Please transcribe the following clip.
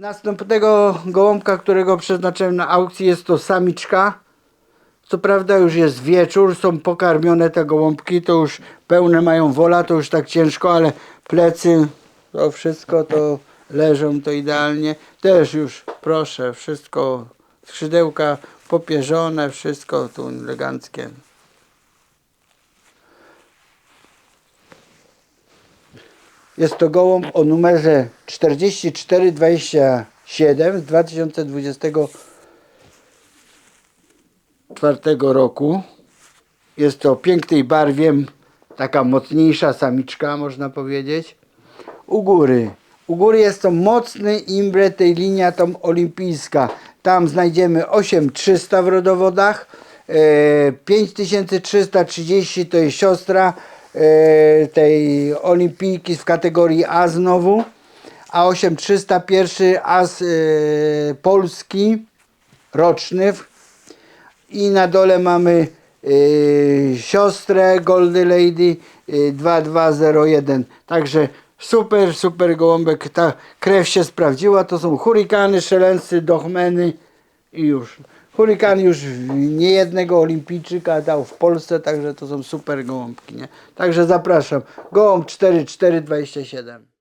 Następnego gołąbka, którego przeznaczyłem na aukcji jest to samiczka. Co prawda już jest wieczór, są pokarmione te gołąbki, to już pełne mają wola, to już tak ciężko, ale plecy, to wszystko to leżą to idealnie. Też już proszę, wszystko, skrzydełka popierzone, wszystko tu eleganckie. Jest to gołąb o numerze 4427 z 2024 roku. Jest to pięknej barwie, taka mocniejsza samiczka, można powiedzieć. U góry. U góry jest to mocny imbret, tej linia tą olimpijska. Tam znajdziemy 8300 w rodowodach. E, 5330 to jest siostra e, tej olimpijki w kategorii A znowu. A 8301 as e, polski roczny i na dole mamy y, siostrę Goldy Lady y, 2201. Także super, super gołąbek. Ta krew się sprawdziła. To są hurikany, szelensy, dochmeny i już. Hurikan już nie jednego olimpijczyka dał w Polsce, także to są super gołąbki. Nie? Także zapraszam. Gołąb 4427.